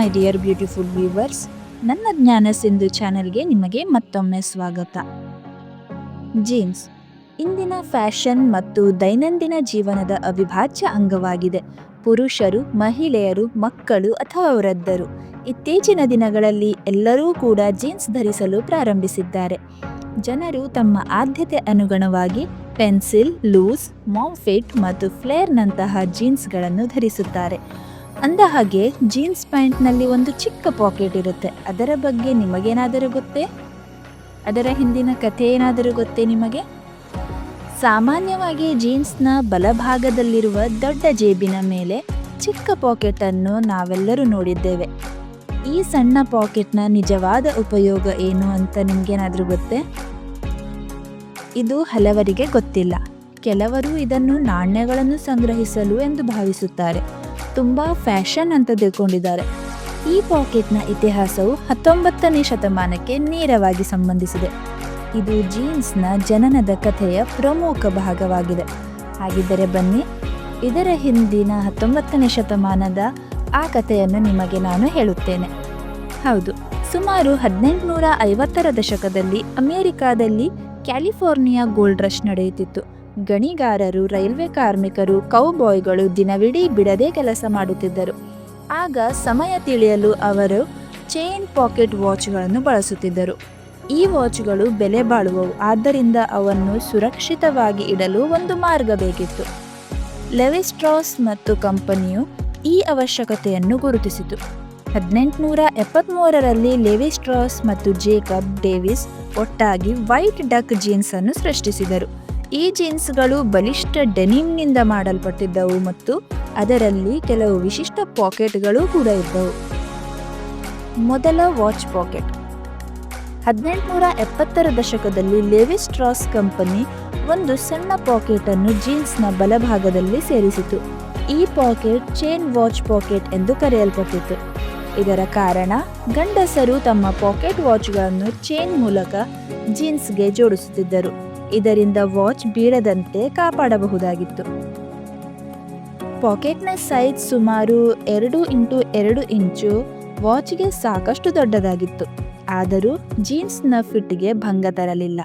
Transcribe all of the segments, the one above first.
My dear beautiful viewers, ನನ್ನ ಜ್ಞಾನ ಸಿಂಧು ಚಾನೆಲ್ಗೆ ನಿಮಗೆ ಮತ್ತೊಮ್ಮೆ ಸ್ವಾಗತ. ಜೀನ್ಸ್, ಇಂದಿನ ಫ್ಯಾಷನ್ ಮತ್ತು ದೈನಂದಿನ ಜೀವನದ ಅವಿಭಾಜ್ಯ ಅಂಗವಾಗಿದೆ. ಪುರುಷರು, ಮಹಿಳೆಯರು, ಮಕ್ಕಳು ಅಥವಾ ವೃದ್ಧರು, ಇತ್ತೀಚಿನ ದಿನಗಳಲ್ಲಿ ಎಲ್ಲರೂ ಕೂಡ ಜೀನ್ಸ್ ಧರಿಸಲು ಪ್ರಾರಂಭಿಸಿದ್ದಾರೆ. ಜನರು ತಮ್ಮ ಆದ್ಯತೆ ಅನುಗುಣವಾಗಿ ಪೆನ್ಸಿಲ್, ಲೂಸ್ ಮಾಂಫಿಟ್ ಮತ್ತು ಫ್ಲೇರ್ನಂತಹ ಜೀನ್ಸ್ಗಳನ್ನು ಧರಿಸುತ್ತಾರೆ. ಅಂದ ಹಾಗೆ ಜೀನ್ಸ್ ಪ್ಯಾಂಟ್ನಲ್ಲಿ ಒಂದು ಚಿಕ್ಕ ಪಾಕೆಟ್ ಇರುತ್ತೆ. ಅದರ ಬಗ್ಗೆ ನಿಮಗೇನಾದರೂ ಗೊತ್ತೇ? ಅದರ ಹಿಂದಿನ ಕಥೆ ಏನಾದರೂ ಗೊತ್ತೇ ನಿಮಗೆ? ಸಾಮಾನ್ಯವಾಗಿ ಜೀನ್ಸ್ನ ಬಲಭಾಗದಲ್ಲಿರುವ ದೊಡ್ಡ ಜೇಬಿನ ಮೇಲೆ ಚಿಕ್ಕ ಪಾಕೆಟನ್ನು ನಾವೆಲ್ಲರೂ ನೋಡಿದ್ದೇವೆ. ಈ ಸಣ್ಣ ಪಾಕೆಟ್ನ ನಿಜವಾದ ಉಪಯೋಗ ಏನು ಅಂತ ನಿಮಗೇನಾದರೂ ಗೊತ್ತೇ? ಇದು ಹಲವರಿಗೆ ಗೊತ್ತಿಲ್ಲ. ಕೆಲವರು ಇದನ್ನು ನಾಣ್ಯಗಳನ್ನು ಸಂಗ್ರಹಿಸಲು ಎಂದು ಭಾವಿಸುತ್ತಾರೆ. ತುಂಬ ಫ್ಯಾಷನ್ ಅಂತ ತಿಳ್ಕೊಂಡಿದ್ದಾರೆ ಈ ಪಾಕೆಟ್ನ ಇತಿಹಾಸವು ಹತ್ತೊಂಬತ್ತನೇ ಶತಮಾನಕ್ಕೆ ನೇರವಾಗಿ ಸಂಬಂಧಿಸಿದೆ. ಇದು ಜೀನ್ಸ್ನ ಜನನದ ಕಥೆಯ ಪ್ರಮುಖ ಭಾಗವಾಗಿದೆ. ಹಾಗಿದ್ದರೆ ಬನ್ನಿ, ಇದರ ಹಿಂದಿನ ಹತ್ತೊಂಬತ್ತನೇ ಶತಮಾನದ ಆ ಕಥೆಯನ್ನು ನಿಮಗೆ ನಾನು ಹೇಳುತ್ತೇನೆ. ಹೌದು, ಸುಮಾರು ಹದಿನೆಂಟುನೂರ ಐವತ್ತರ ದಶಕದಲ್ಲಿ ಅಮೆರಿಕಾದಲ್ಲಿ ಕ್ಯಾಲಿಫೋರ್ನಿಯಾ ಗೋಲ್ಡ್ ರಶ್ ನಡೆಯುತ್ತಿತ್ತು. ಗಣಿಗಾರರು, ರೈಲ್ವೆ ಕಾರ್ಮಿಕರು, ಕೌಬಾಯ್ಗಳು ದಿನವಿಡೀ ಬಿಡದೆ ಕೆಲಸ ಮಾಡುತ್ತಿದ್ದರು. ಆಗ ಸಮಯ ತಿಳಿಯಲು ಅವರು ಚೈನ್ ಪಾಕೆಟ್ ವಾಚ್ಗಳನ್ನು ಬಳಸುತ್ತಿದ್ದರು. ಈ ವಾಚ್ಗಳು ಬೆಲೆ ಬಾಳುವವು, ಆದ್ದರಿಂದ ಅವನ್ನು ಸುರಕ್ಷಿತವಾಗಿ ಇಡಲು ಒಂದು ಮಾರ್ಗ ಬೇಕಿತ್ತು. ಲೆವಿಸ್ಟ್ರಾಸ್ ಮತ್ತು ಕಂಪನಿಯು ಈ ಅವಶ್ಯಕತೆಯನ್ನು ಗುರುತಿಸಿತು. ಹದಿನೆಂಟುನೂರ ಎಪ್ಪತ್ತ್ಮೂರರಲ್ಲಿ ಲೆವಿಸ್ಟ್ರಾಸ್ ಮತ್ತು ಜೇಕಬ್ ಡೇವಿಸ್ ಒಟ್ಟಾಗಿ ವೈಟ್ ಡಕ್ ಜೀನ್ಸ್ ಅನ್ನು ಸೃಷ್ಟಿಸಿದರು. ಈ ಜೀನ್ಸ್ಗಳು ಬಲಿಷ್ಠ ಡೆನಿಮ್ನಿಂದ ಮಾಡಲ್ಪಟ್ಟಿದ್ದವು ಮತ್ತು ಅದರಲ್ಲಿ ಕೆಲವು ವಿಶಿಷ್ಟ ಪಾಕೆಟ್ಗಳು ಕೂಡ ಇದ್ದವು. ಮೊದಲ ವಾಚ್ ಪಾಕೆಟ್. ಹದಿನೆಂಟುನೂರ ಎಪ್ಪತ್ತರ ದಶಕದಲ್ಲಿ ಲೆವಿಸ್ ಸ್ಟ್ರಾಸ್ ಕಂಪನಿ ಒಂದು ಸಣ್ಣ ಪಾಕೆಟ್ ಅನ್ನು ಜೀನ್ಸ್ನ ಬಲಭಾಗದಲ್ಲಿ ಸೇರಿಸಿತು. ಈ ಪಾಕೆಟ್ ಚೈನ್ ವಾಚ್ ಪಾಕೆಟ್ ಎಂದು ಕರೆಯಲ್ಪಟ್ಟಿತು ಇದರ ಕಾರಣ ಗಂಡಸರು ತಮ್ಮ ಪಾಕೆಟ್ ವಾಚ್ಗಳನ್ನು ಚೈನ್ ಮೂಲಕ ಜೀನ್ಸ್ಗೆ ಜೋಡಿಸುತ್ತಿದ್ದರು. ಇದರಿಂದ ವಾಚ್ ಬೀಳದಂತೆ ಕಾಪಾಡಬಹುದಾಗಿತ್ತು. ಪಾಕೆಟ್ನ ಸೈಜ್ ಸುಮಾರು ಎರಡು ಇಂಟು ಎರಡು ಇಂಚು ವಾಚ್ಗೆ ಸಾಕಷ್ಟು ದೊಡ್ಡದಾಗಿತ್ತು. ಆದರೂ ಜೀನ್ಸ್ನ ಫಿಟ್ಗೆ ಭಂಗ ತರಲಿಲ್ಲ.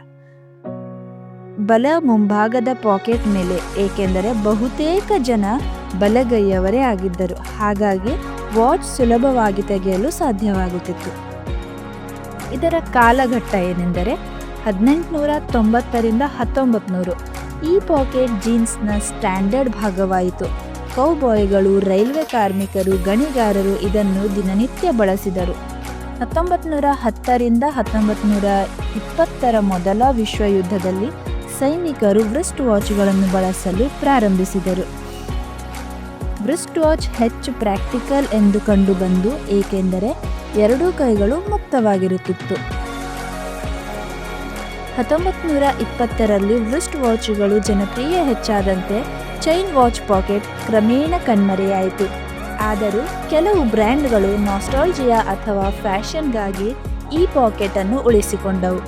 ಬಲ ಮುಂಭಾಗದ ಪಾಕೆಟ್ ಮೇಲೆ, ಏಕೆಂದರೆ ಬಹುತೇಕ ಜನ ಬಲಗೈಯವರೇ ಆಗಿದ್ದರು. ಹಾಗಾಗಿ ವಾಚ್ ಸುಲಭವಾಗಿ ತೆಗೆಯಲು ಸಾಧ್ಯವಾಗುತ್ತಿತ್ತು. ಇದರ ಕಾಲಘಟ್ಟ ಏನೆಂದರೆ ಹದಿನೆಂಟುನೂರ ತೊಂಬತ್ತರಿಂದ ಹತ್ತೊಂಬತ್ತು ನೂರು ಈ ಪಾಕೆಟ್ ಜೀನ್ಸ್ನ ಸ್ಟ್ಯಾಂಡರ್ಡ್ ಭಾಗವಾಯಿತು. ಕೌಬಾಯ್ಗಳು, ರೈಲ್ವೆ ಕಾರ್ಮಿಕರು, ಗಣಿಗಾರರು ಇದನ್ನು ದಿನನಿತ್ಯ ಬಳಸಿದರು. ಹತ್ತೊಂಬತ್ತು ನೂರ ಹತ್ತರಿಂದ ಹತ್ತೊಂಬತ್ತು ನೂರ ಇಪ್ಪತ್ತರ ಮೊದಲ ವಿಶ್ವಯುದ್ಧದಲ್ಲಿ ಸೈನಿಕರು ಬ್ರಿಸ್ಟ್ ವಾಚ್ಗಳನ್ನು ಬಳಸಲು ಪ್ರಾರಂಭಿಸಿದರು. ಬ್ರಿಸ್ಟ್ ವಾಚ್ ಹೆಚ್ಚು ಪ್ರಾಕ್ಟಿಕಲ್ ಎಂದು ಕಂಡುಬಂದು, ಏಕೆಂದರೆ ಎರಡೂ ಕೈಗಳು ಮುಕ್ತವಾಗಿರುತ್ತಿತ್ತು. ಹತ್ತೊಂಬತ್ತು ನೂರ ಇಪ್ಪತ್ತರಲ್ಲಿ ಬ್ರಿಸ್ಟ್ ವಾಚ್ಗಳು ಜನಪ್ರಿಯ ಹೆಚ್ಚಾದಂತೆ ಚೈನ್ ವಾಚ್ ಪಾಕೆಟ್ ಕ್ರಮೇಣ ಕಣ್ಮರೆಯಾಯಿತು. ಆದರೂ ಕೆಲವು ಬ್ರ್ಯಾಂಡ್ಗಳು ನಾಸ್ಟಾಲ್ಜಿಯಾ ಅಥವಾ ಫ್ಯಾಷನ್ಗಾಗಿ ಈ ಪಾಕೆಟ್ ಅನ್ನು ಉಳಿಸಿಕೊಂಡವು.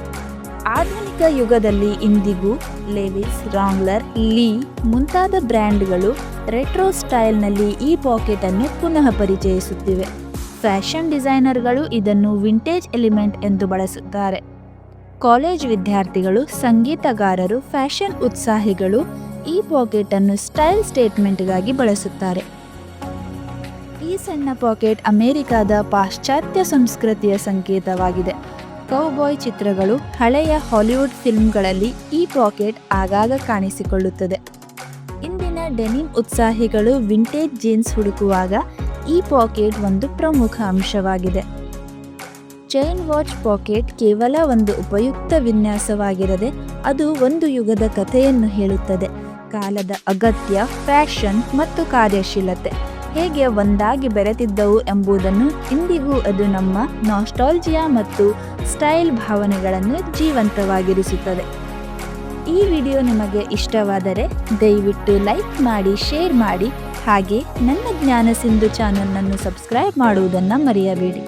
ಆಧುನಿಕ ಯುಗದಲ್ಲಿ ಇಂದಿಗೂ ಲೇವಿಸ್, ರಾಂಗ್ಲರ್, ಲೀ ಮುಂತಾದ ಬ್ರ್ಯಾಂಡ್ಗಳು ರೆಟ್ರೋ ಸ್ಟೈಲ್ನಲ್ಲಿ ಈ ಪಾಕೆಟ್ ಅನ್ನು ಪುನಃ ಪರಿಚಯಿಸುತ್ತಿವೆ. ಫ್ಯಾಷನ್ ಡಿಸೈನರ್ಗಳು ಇದನ್ನು ವಿಂಟೇಜ್ ಎಲಿಮೆಂಟ್ ಎಂದು ಬಳಸುತ್ತಾರೆ. ಕಾಲೇಜ್ ವಿದ್ಯಾರ್ಥಿಗಳು, ಸಂಗೀತಗಾರರು, ಫ್ಯಾಷನ್ ಉತ್ಸಾಹಿಗಳು ಈ ಪಾಕೆಟ್ ಅನ್ನು ಸ್ಟೈಲ್ ಸ್ಟೇಟ್ಮೆಂಟ್ಗಾಗಿ ಬಳಸುತ್ತಾರೆ. ಈ ಸಣ್ಣ ಪಾಕೆಟ್ ಅಮೆರಿಕಾದ ಪಾಶ್ಚಾತ್ಯ ಸಂಸ್ಕೃತಿಯ ಸಂಕೇತವಾಗಿದೆ. ಕೌಬಾಯ್ ಚಿತ್ರಗಳು ಹಳೆಯ ಹಾಲಿವುಡ್ ಫಿಲ್ಮ್ಗಳಲ್ಲಿ ಈ ಪಾಕೆಟ್ ಆಗಾಗ ಕಾಣಿಸಿಕೊಳ್ಳುತ್ತದೆ. ಇಂದಿನ ಡೆನಿಮ್ ಉತ್ಸಾಹಿಗಳು ವಿಂಟೇಜ್ ಜೀನ್ಸ್ ಹುಡುಕುವಾಗ ಈ ಪಾಕೆಟ್ ಒಂದು ಪ್ರಮುಖ ಅಂಶವಾಗಿದೆ. ಚೈನ್ ವಾಚ್ ಪಾಕೆಟ್ ಕೇವಲ ಒಂದು ಉಪಯುಕ್ತ ವಿನ್ಯಾಸವಾಗಿರದೆ ಅದು ಒಂದು ಯುಗದ ಕಥೆಯನ್ನು ಹೇಳುತ್ತದೆ. ಕಾಲದ ಅಗತ್ಯ, ಫ್ಯಾಷನ್ ಮತ್ತು ಕಾರ್ಯಶೀಲತೆ ಹೇಗೆ ಒಂದಾಗಿ ಬೆರೆತಿದ್ದವು ಎಂಬುದನ್ನು ಇಂದಿಗೂ ಅದು ನಮ್ಮ ನಾಸ್ಟಾಲ್ಜಿಯಾ ಮತ್ತು ಸ್ಟೈಲ್ ಭಾವನೆಗಳನ್ನು ಜೀವಂತವಾಗಿರಿಸುತ್ತದೆ. ಈ ವಿಡಿಯೋ ನಿಮಗೆ ಇಷ್ಟವಾದರೆ ದಯವಿಟ್ಟು ಲೈಕ್ ಮಾಡಿ, ಶೇರ್ ಮಾಡಿ ಹಾಗೆ ನನ್ನ ಜ್ಞಾನ ಸಿಂಧು ಚಾನಲನ್ನು ಸಬ್ಸ್ಕ್ರೈಬ್ ಮಾಡುವುದನ್ನು ಮರೆಯಬೇಡಿ.